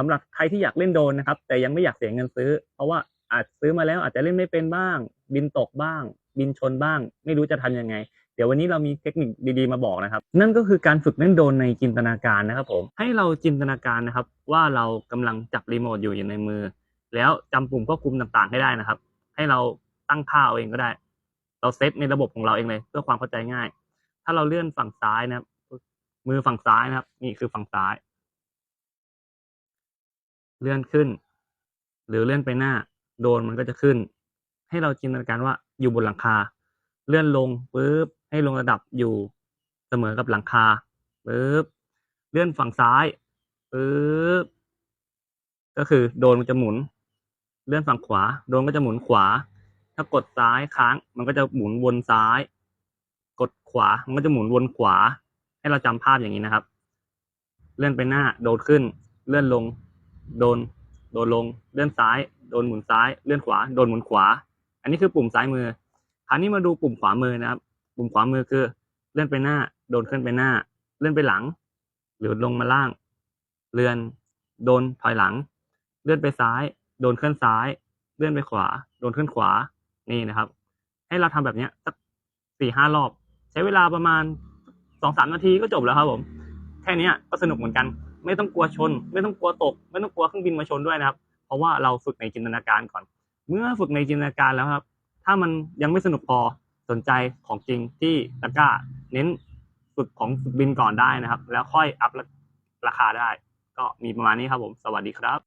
สำหรับใครที่อยากเล่นโดนนะครับ แต่ยังไม่อยากเสียเงินซื้อ เพราะว่าอาจซื้อมาแล้วอาจจะเล่นไม่เป็นบ้าง บินตกบ้าง บินชนบ้าง ไม่รู้จะทำยังไง เดี๋ยววันนี้เรามีเทคนิคดีๆมาบอกนะครับ นั่นก็คือการฝึกเล่นโดนในจินตนาการนะครับผมให้เราจินตนาการนะครับ ว่าเรากำลังจับรีโมทอยู่อยู่ในมือ แล้วจำปุ่มควบคุมต่างๆให้ได้นะครับ ให้เราตั้งค่าเอาเองก็ได้ เราเซตในระบบของเราเองเลย เพื่อความเข้าใจง่าย ถ้าเราเลื่อนฝั่งซ้ายนะครับ มือฝั่งซ้ายนะครับ นี่คือฝั่งซ้าย เลื่อนขึ้น หรือเลื่อนไปหน้า โดนมันก็จะขึ้น ให้เราจินตนาการว่าอยู่บนหลังคา เลื่อนลงปุ๊บให้ลงระดับอยู่เสมอกับหลังคาปุ๊บเลื่อนฝั่งซ้ายปุ๊บก็คือโดนมันจะหมุน เลื่อนฝั่งขวา โดนก็จะหมุนขวา ถ้ากดซ้ายค้างมันก็จะหมุนวนซ้าย กดขวามันก็จะหมุนวนขวา ให้เราจำภาพอย่างนี้นะครับ เลื่อนไปหน้าโดนขึ้น เลื่อนลง โดน โดนลง เลื่อนซ้าย โดนหมุนซ้าย เลื่อนขวา โดนหมุนขวา อันนี้คือปุ่มซ้ายมือ คราวนี้มาดูปุ่มขวามือนะครับ ปุ่มขวามือคือ เลื่อนไปหน้า โดนขึ้นไปหน้า เลื่อนไปหลัง หรือลงมาล่าง เลื่อน โดนถอยหลัง เลื่อนไปซ้าย โดนขึ้นซ้าย เลื่อนไปขวา โดนขึ้นขวา นี่นะครับ ให้เราทำแบบนี้สักสี่ห้ารอบ ใช้เวลาประมาณสองสามนาทีก็จบแล้วครับผม แค่นี้ก็สนุกเหมือนกัน ไม่ต้องกลัวชน ไม่ต้องกลัวตก ไม่ต้องกลัวเครื่องบินมาชนด้วยนะครับ เพราะว่าเราฝึกในจินตนาการก่อน เมื่อฝึกในจินตนาการแล้วครับ ถ้ามันยังไม่สนุกพอสนใจของจริงที่ตะก้า เน้นฝึกของฝึกบินก่อนได้นะครับ แล้วค่อยอัพราคาได้ ก็มีประมาณนี้ครับผม สวัสดีครับ